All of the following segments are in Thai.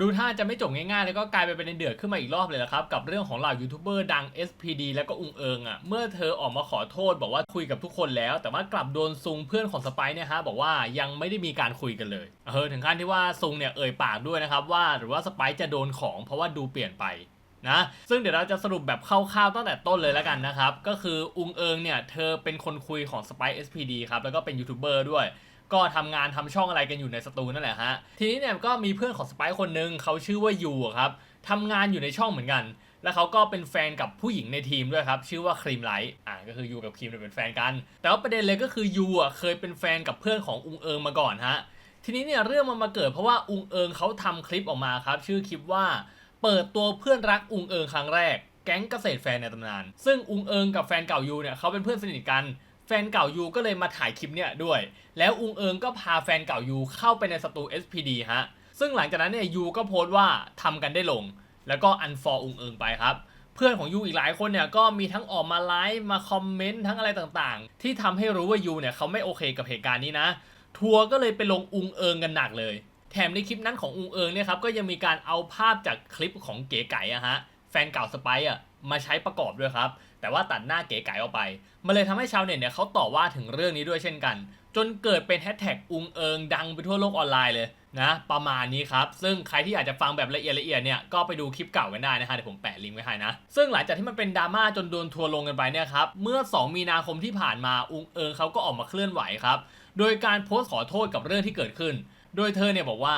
ดูท่าจะไม่จบง่ายๆ แล้วก็กลายไปเป็นเดือดขึ้นมาอีกรอบเลยละครับ กับเรื่องของเหล่ายูทูบเบอร์ดัง SPD แล้วก็อุงเอิงอะ เมื่อเธอออกมาขอโทษบอกว่าคุยกับทุกคนแล้ว แต่ว่ากลับโดนซุงเพื่อนของสไปซ์เนี่ยฮะบอกว่ายังไม่ได้มีการคุยกันเลย เออถึงขั้นที่ว่าซุงเนี่ยเอ่ยปากด้วยนะครับว่าหรือว่าสไปซ์จะโดนของเพราะว่าดูเปลี่ยนไปนะซึ่งเดี๋ยวเราจะสรุปแบบคร่าวๆตั้งแต่ต้นเลยแล้วกันนะครับ ก็คืออุงเอิงเนี่ย เธอเป็นคนคุยของ Spy SPD ครับ แล้วก็เป็นยูทูบเบอร์ด้วย ก็ทำงานทำช่องอะไรกันอยู่ในสตูนั่นแหละฮะ ทีนี้เนี่ยก็มีเพื่อนของสไปคนหนึ่งเขาชื่อว่ายูครับทำงานอยู่ในช่องเหมือนกัน แล้วเขาก็เป็นแฟนกับผู้หญิงในทีมด้วยครับ ชื่อว่าครีมไลท์อ่าก็คือยูกับครีมเนี่ยเป็นแฟนกัน แต่ว่าประเด็นเลยก็คือยูอะเคยเป็นแฟนกับเพื่อนของอุงเอิงมาก่อนฮะ ทีนี้เนี่ยเรื่องมันมาเกิดเพราะว่าอุงเอิงเขาทำคลิปออกมาครับ ชื่อคลิปว่าเปิดตัวเพื่อนรักอุงเอิงครั้งแรกแก๊งเกษตรแฟนในตำนาน ซึ่งอุงเอิงกับแฟนเก่ายูเนี่ยเขาเป็นเพื่อนสนิทกัน แฟนเก่ายูก็เลยมาถ่ายคลิปเนี่ยด้วย แล้วอุงเอิงก็พาแฟนเก่ายูเข้าไปในสตู SPD ฮะ ซึ่งหลังจากนั้นเนี่ยยูก็โพสต์ว่าทำกันได้ลง แล้วก็อันฟอร์อุงเอิงไปครับ เพื่อนของยูอีกหลายคนเนี่ยก็มีทั้งออกมาไลฟ์มาคอมเมนต์ทั้งอะไรต่างๆ ที่ทำให้รู้ว่ายูเนี่ยเขาไม่โอเคกับเหตุการณ์นี้นะ ทัวร์ก็เลยไปลงอุงเอิงกันหนักเลย แถมในคลิปนั้นของอุงเอิงเนี่ยครับก็ยังมีการเอาภาพจากคลิปของเก๋ไก่อะฮะแฟนเก่าสไปซ์อะมาใช้ประกอบด้วยครับ แต่ว่าตัดหน้าเก๋ไก่ออกไป มันเลยทำให้ชาวเน็ตเนี่ยเขาต่อว่าถึงเรื่องนี้ด้วยเช่นกัน จนเกิดเป็นแฮชแท็กอุงเอิงดังไปทั่วโลกออนไลน์เลยนะประมาณนี้ครับ ซึ่งใครที่อยากจะฟังแบบละเอียดละเอียดเนี่ยก็ไปดูคลิปเก่ากันได้นะฮะเดี๋ยวผมแปะลิงก์ไว้ให้นะ ซึ่งหลังจากที่มันเป็นดราม่าจนโดนทัวร์ลงกันไปเนี่ยครับ เมื่อ 2 มีนาคมที่ผ่านมาอุงเอิงเขาก็ออกมาเคลื่อนไหวครับ โดยการโพสต์ขอโทษกับเรื่องที่เกิดขึ้น โดยเธอเนี่ยบอกว่า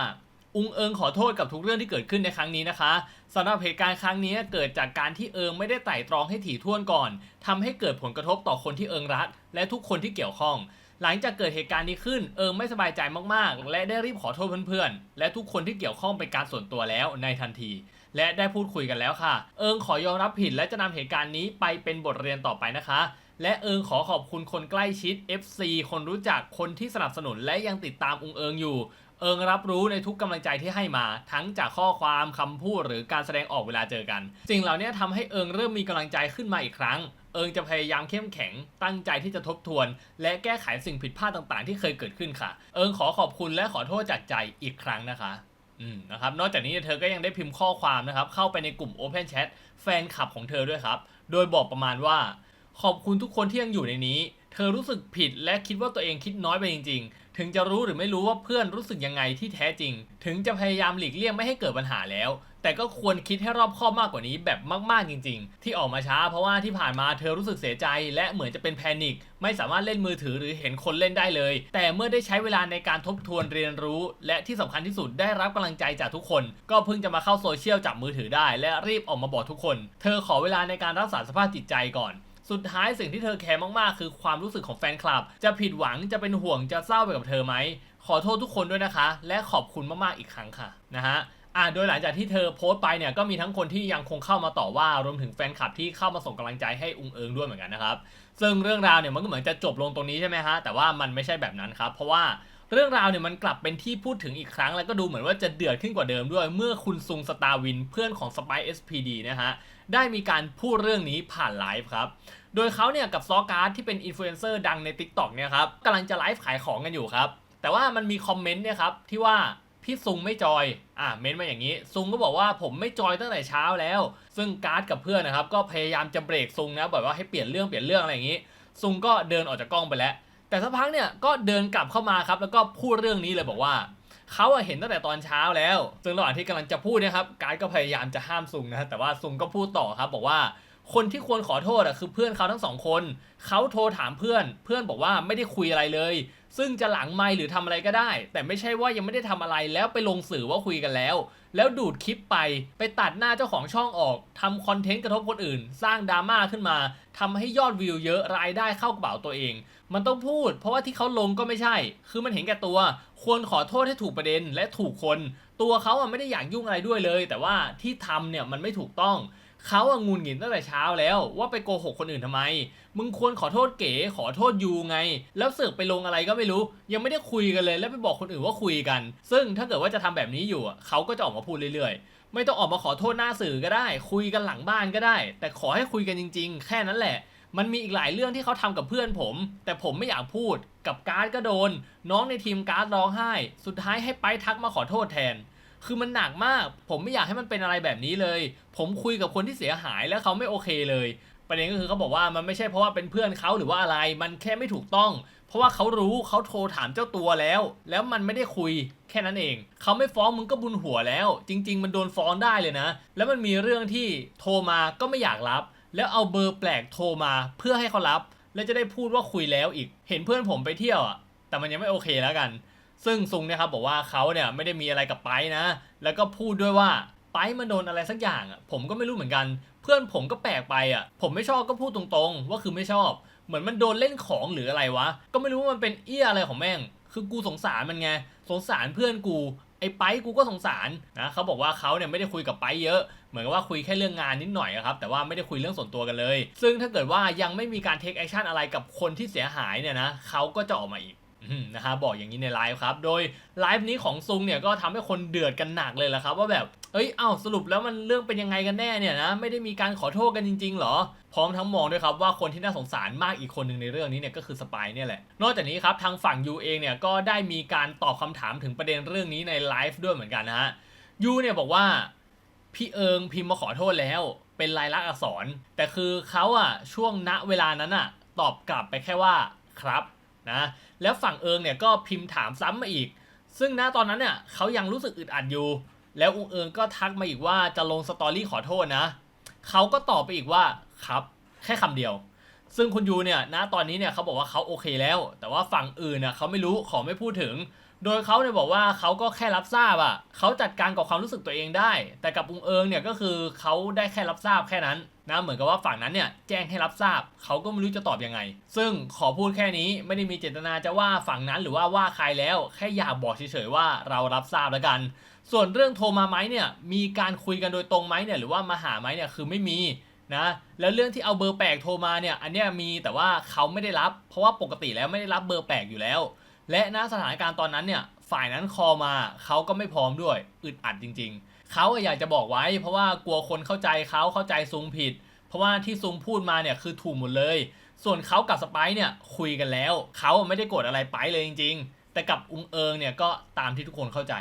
อุงเอิงขอโทษกับทุกเรื่องที่เกิดขึ้นในครั้งนี้นะคะสำหรับเหตุการณ์ครั้งนี้เกิดจากการที่เอิงไม่ได้ไต่ตรองให้ถี่ถ้วนก่อนทำให้เกิดผลกระทบต่อคนที่เอิงรัก และทุกคนที่เกี่ยวข้อง หลังจากเกิดเหตุการณ์นี้ขึ้นเอิงไม่สบายใจมากๆ และได้รีบขอโทษเพื่อนๆ และทุกคนที่เกี่ยวข้องเป็นการส่วนตัวแล้วในทันที และได้พูดคุยกันแล้วค่ะ เอิงขอยอมรับผิดและจะนำเหตุการณ์นี้ไปเป็นบทเรียนต่อไปนะคะและเอิงขอขอบคุณคนใกล้ชิด FC คนรู้จักคนที่สนับสนุนและยังติดตามอุงเอิงอยู่ เอิงรับรู้ในทุกกำลังใจที่ให้มา ทั้งจากข้อความคำพูดหรือการแสดงออกเวลาเจอกันสิ่งเหล่านี้ทำให้เอิงเริ่มมีกำลังใจขึ้นมาอีกครั้ง เอิงจะพยายามเข้มแข็ง ตั้งใจที่จะทบทวน และแก้ไขสิ่งผิดพลาดต่างๆ ที่เคยเกิดขึ้นค่ะ เอิงขอขอบคุณและขอโทษจากใจอีกครั้งนะคะอืมนะครับนอกจากนี้เธอก็ยังได้พิมพ์ข้อความนะครับเข้าไปในกลุ่ม Open Chat แฟนคลับของเธอด้วยครับ โดยบอกประมาณว่า ขอบคุณทุกคนที่ยังอยู่ในนี้ เธอรู้สึกผิดและคิดว่าตัวเองคิดน้อยไปจริง ๆ ถึงจะรู้หรือไม่รู้ว่าเพื่อนรู้สึกยังไงที่แท้จริง ถึงจะพยายามหลีกเลี่ยงไม่ให้เกิดปัญหาแล้ว แต่ก็ควรคิดให้รอบคอบมากกว่านี้แบบมากๆจริง ๆ ที่ออกมาช้าเพราะว่าที่ผ่านมาเธอรู้สึกเสียใจ และเหมือนจะเป็นแพนิคไม่สามารถเล่นมือถือหรือเห็นคนเล่นได้เลย แต่เมื่อได้ใช้เวลาในการทบทวนเรียนรู้ และที่สำคัญที่สุดได้รับกำลังใจจากทุกคน ก็เพิ่งจะมาเข้าโซเชียลจับมือถือได้ และรีบออกมาบอกทุกคน เธอขอเวลาในการรักษาสภาพจิตใจก่อน สุดท้ายสิ่งที่เธอแคร์มากๆ คือความรู้สึกของแฟนคลับ จะผิดหวังจะเป็นห่วงจะเศร้าไปกับเธอไหม ขอโทษทุกคนด้วยนะคะ และขอบคุณมากๆอีกครั้งค่ะนะฮะอ่าโดยหลังจากที่เธอโพสต์ไปเนี่ยก็มีทั้งคนที่ยังคงเข้ามาต่อว่ารวมถึงแฟนคลับที่เข้ามาส่งกำลังใจให้อุงเอิงด้วยเหมือนกันนะครับ ซึ่งเรื่องราวเนี่ยมันก็เหมือนจะจบลงตรงนี้ใช่ไหมฮะแต่ว่ามันไม่ใช่แบบนั้นครับ เพราะว่า เรื่องราวเนี่ยมันกลับเป็นที่พูดถึงอีกครั้ง แล้วก็ดูเหมือนว่าจะเดือดขึ้นกว่าเดิมด้วย เมื่อคุณซุงสตาร์วินเพื่อนของสไป SPD นะฮะ ได้มีการพูดเรื่องนี้ผ่านไลฟ์ครับ โดยเขาเนี่ยกับซอการ์ดที่เป็นอินฟลูเอนเซอร์ดังใน TikTok เนี่ยครับกำลังจะไลฟ์ขายของกันอยู่ครับ แต่ว่ามันมีคอมเมนต์เนี่ยครับที่ว่าพี่ซุงไม่จอย อะเม้นมาอย่างนี้ ซุงก็บอกว่าผมไม่จอยตั้งแต่เช้าแล้ว ซึ่งการ์ดกับเพื่อนนะครับก็พยายามจะเบรกซุงนะแบบว่าให้เปลี่ยนเรื่องเปลี่ยนเรื่องอะไรอย่างนี้ ซุงก็เดินออกจากกล้องไปแล้ว แต่สักพักเนี่ยก็เดินกลับเข้ามาครับ แล้วก็พูดเรื่องนี้เลยบอกว่าเขาเห็นตั้งแต่ตอนเช้าแล้ว ซึ่งระหว่างที่กำลังจะพูดนะครับ การก็พยายามจะห้ามซุงนะแต่ว่าซุงก็พูดต่อครับ บอกว่าคนที่ควรขอโทษอะคือเพื่อนเขาทั้งสองคน เขาโทรถามเพื่อน เพื่อนบอกว่าไม่ได้คุยอะไรเลย ซึ่งจะหลังไม่หรือทำอะไรก็ได้ แต่ไม่ใช่ว่ายังไม่ได้ทำอะไรแล้วไปลงสื่อว่าคุยกันแล้ว แล้วดูดคลิปไปไปตัดหน้าเจ้าของช่องออกทำคอนเทนต์กระทบคนอื่น สร้างดราม่าขึ้นมาทำให้ยอดวิวเยอะรายได้เข้ากระเป๋าตัวเอง มันต้องพูด เพราะว่าที่เขาลงก็ไม่ใช่ คือมันเห็นแก่ตัว ควรขอโทษให้ถูกประเด็นและถูกคน ตัวเขาอะไม่ได้อยากยุ่งอะไรด้วยเลย แต่ว่าที่ทำเนี่ยมันไม่ถูกต้อง เขาอะงุนหงิดตั้งแต่เช้าแล้วว่าไปโกหกคนอื่นทำไม มึงควรขอโทษเก๋ขอโทษยูไง แล้วเสือกไปลงอะไรก็ไม่รู้ ยังไม่ได้คุยกันเลย แล้วไปบอกคนอื่นว่าคุยกัน ซึ่งถ้าเกิดว่าจะทำแบบนี้อยู่เขาก็จะออกมาพูดเรื่อยๆ ไม่ต้องออกมาขอโทษหน้าสื่อก็ได้ คุยกันหลังบ้านก็ได้ แต่ขอให้คุยกันจริง ๆ แค่นั้นแหละ มันมีอีกหลายเรื่องที่เขาทำกับเพื่อนผม แต่ผมไม่อยากพูด กับการ์ดก็โดน น้องในทีมการ์ดร้องไห้ สุดท้ายให้ไปทักมาขอโทษแทน คือมันหนักมาก ผมไม่อยากให้มันเป็นอะไรแบบนี้เลย ผมคุยกับคนที่เสียหายแล้วเขาไม่โอเคเลย ประเด็นก็คือเขาบอกว่ามันไม่ใช่เพราะว่าเป็นเพื่อนเขาหรือว่าอะไร มันแค่ไม่ถูกต้อง เพราะว่าเขารู้เขาโทรถามเจ้าตัวแล้ว แล้วมันไม่ได้คุยแค่นั้นเอง เขาไม่ฟ้องมึงก็บุญหัวแล้ว จริง ๆ มันโดนฟ้องได้เลยนะ แล้วมันมีเรื่องที่โทรมาก็ไม่อยากรับ แล้วเอาเบอร์แปลกโทรมาเพื่อให้เขารับ แล้วจะได้พูดว่าคุยแล้วอีก เห็นเพื่อนผมไปเที่ยวอะ แต่มันยังไม่โอเคแล้วกัน ซึ่งซุงเนี่ยครับบอกว่าเขาเนี่ยไม่ได้มีอะไรกับไปนะ แล้วก็พูดด้วยว่าไปมันโดนอะไรสักอย่างอะผมก็ไม่รู้เหมือนกัน เพื่อนผมก็แปลกไปอะผมไม่ชอบก็พูดตรงๆ ว่าคือไม่ชอบ เหมือนมันโดนเล่นของหรืออะไรวะ ก็ไม่รู้ว่ามันเป็นเอี้ยอะไรของแม่ง คือกูสงสารมันไงสงสารเพื่อนกูไอ้ไปกูก็สงสารนะเขาบอกว่าเขาเนี่ยไม่ได้คุยกับไปเยอะ เหมือนกับว่าคุยแค่เรื่องงานนิดหน่อยครับแต่ว่าไม่ได้คุยเรื่องส่วนตัวกันเลย ซึ่งถ้าเกิดว่ายังไม่มีการเทคแอคชั่นอะไรกับคนที่เสียหายเนี่ยนะเขาก็จะออกมาอีก นะฮะบอกอย่างนี้ในไลฟ์ครับ โดยไลฟ์นี้ของซุงเนี่ยก็ทำให้คนเดือดกันหนักเลยแหละครับ ว่าแบบเอ้ยเอ้าสรุปแล้วมันเรื่องเป็นยังไงกันแน่เนี่ยนะไม่ได้มีการขอโทษกันจริงๆหรอ พร้อมทั้งมองด้วยครับว่าคนที่น่าสงสารมากอีกคนหนึ่งในเรื่องนี้เนี่ยก็คือสปายเนี่ยแหละ นอกจากนี้ครับทางฝั่งยูเองเนี่ยก็ได้มีการตอบคำถามถึงประเด็นเรื่องนี้ในไลฟ์ด้วยเหมือนกันนะฮะยูเนี่ยบอกว่าพี่เอิงพิมพ์มาขอโทษแล้วเป็นลายลักษณ์อักษร แต่คือเขาอะช่วงณเวลานั้นอะตอบกลับไปแค่ว่าครับ นะแล้วฝั่งเอิงเนี่ยก็พิมพ์ถามซ้ำมาอีก ซึ่งณตอนนั้นเนี่ยเขายังรู้สึกอึดอัดอยู่ แล้วอุงเอิงก็ทักมาอีกว่าจะลงสตอรี่ขอโทษนะเขาก็ตอบไปอีกว่าครับ แค่คำเดียว ซึ่งคุณยูเนี่ยณตอนนี้เนี่ยเขาบอกว่าเขาโอเคแล้ว แต่ว่าฝั่งอื่นน่ะเขาไม่รู้ขอไม่พูดถึง โดยเขาเนี่ยบอกว่าเขาก็แค่รับทราบอะเขาจัดการกับความรู้สึกตัวเองได้ แต่กับอุงเอิงเนี่ยก็คือเขาได้แค่รับทราบแค่นั้นนะเหมือนกับว่าฝั่งนั้นเนี่ยแจ้งให้รับทราบเขาก็ไม่รู้จะตอบยังไง ซึ่งขอพูดแค่นี้ไม่ได้มีเจตนาจะว่าฝั่งนั้นหรือว่าว่าใครแล้ว แค่อยากบอกเฉยๆว่าเรารับทราบแล้วกัน ส่วนเรื่องโทรมาไหมเนี่ยมีการคุยกันโดยตรงไหมเนี่ยหรือว่ามาหาไหมเนี่ยคือไม่มี นะแล้วเรื่องที่เอาเบอร์แปลกโทรมาเนี่ยอันเนี้ยมีแต่ว่าเขาไม่ได้รับ เพราะว่าปกติแล้วไม่ได้รับเบอร์แปลกอยู่แล้ว และณสถานการณ์ตอนนั้นเนี่ยฝ่ายนั้นคอมาเขาก็ไม่พร้อมด้วยอึดอัดจริง ๆเขาอยากจะบอกไว้ เพราะว่ากลัวคนเข้าใจเขาเข้าใจซุงผิด เพราะว่าที่ซุงพูดมาเนี่ยคือถูกหมดเลย ส่วนเขากับสไปซ์เนี่ยคุยกันแล้วเขาไม่ได้โกรธอะไรไปเลยจริง ๆ แต่กับอุงเอิงเนี่ยก็ตามที่ทุกคนเข้าใจ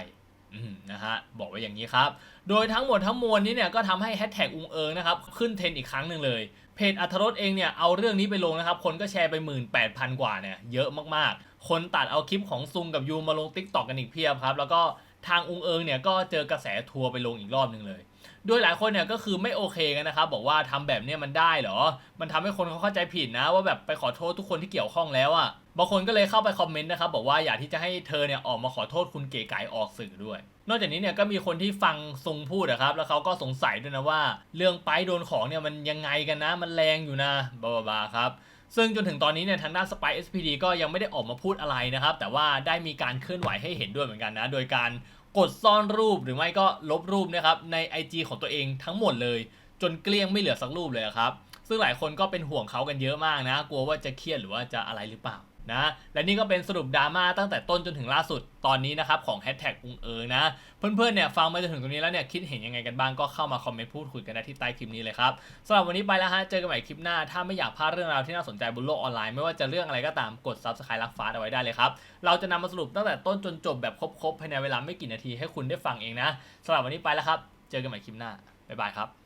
นะฮะบอกไว้อย่างนี้ครับ โดยทั้งหมดทั้งมวลนี้เนี่ยก็ทำให้แฮชแท็กอุงเอิงนะครับขึ้นเทรนด์อีกครั้งหนึ่งเลยเพจอัธรสเองเนี่ยเอาเรื่องนี้ไปลงนะครับ คนก็แชร์ไป 18,000 กว่าเนี่ยเยอะมากๆ คนตัดเอาคลิปของซุงกับยูมาลงติ๊กตอกกันอีกเพียบครับแล้วก็ทางอุงเอิงเนี่ยก็เจอกระแสทัวร์ไปลงอีกรอบหนึ่งเลย โดยหลายคนเนี่ยก็คือไม่โอเคกันนะครับบอกว่าทำแบบเนี้ยมันได้เหรอ มันทำให้คนเขาเข้าใจผิดนะ ว่าแบบไปขอโทษทุกคนที่เกี่ยวข้องแล้วอะ่ะบางคนก็เลยเข้าไปคอมเมนต์นะครับบอกว่าอยากที่จะให้เธอเนี่ยออกมาขอโทษคุณเก๋ไก่ออกสื่อด้วย นอกจากนี้เนี่ยก็มีคนที่ฟังซุงพูดนะครับ แล้วเขาก็สงสัยด้วยนะว่า เรื่องไปโดนของเนี่ยมันยังไงกันนะ มันแรงอยู่นะบาบาๆครับซึ่งจนถึงตอนนี้เนี่ยทางด้าน Spy SPD ก็ยังไม่ได้ออกมาพูดอะไรนะครับ แต่ว่าได้มีการเคลื่อนไหวให้เห็นด้วยเหมือนกันนะ โดยการ กดซ่อนรูปหรือไม่ก็ลบรูปนะครับใน IG ของตัวเองทั้งหมดเลย จนเกลี้ยงไม่เหลือสักรูปเลยครับซึ่งหลายคนก็เป็นห่วงเขากันเยอะมากนะ กลัวว่าจะเครียดหรือว่าจะอะไรหรือเปล่า นะและนี่ก็เป็นสรุปดราม่าตั้งแต่ต้นจนถึงล่าสุดตอนนี้นะครับของแฮชแท็กอุงเอิงนะ เพื่อนๆเนี่ยฟังมาจนถึงตรงนี้แล้วเนี่ยคิดเห็นยังไงกันบ้างก็เข้ามาคอมเมนต์พูดคุยกันได้ที่ใต้คลิปนี้เลยครับสำหรับวันนี้ไปแล้วฮะเจอกันใหม่คลิปหน้า ถ้าไม่อยากพลาดเรื่องราวที่น่าสนใจบนโลกออนไลน์ไม่ว่าจะเจองอะไรก็ตามกด subscribe รักฟ้าเอาไว้ได้เลยครับเราจะนำมาสรุปตั้งแต่ต้นจนจบแบบครบๆภายในเวลาไม่กี่นาทีให้คุณได้ฟังเองนะสำหรับวันนี้ไปแล้วครับ เจอกันใหม่คลิปหน้าบ๊ายบายครับ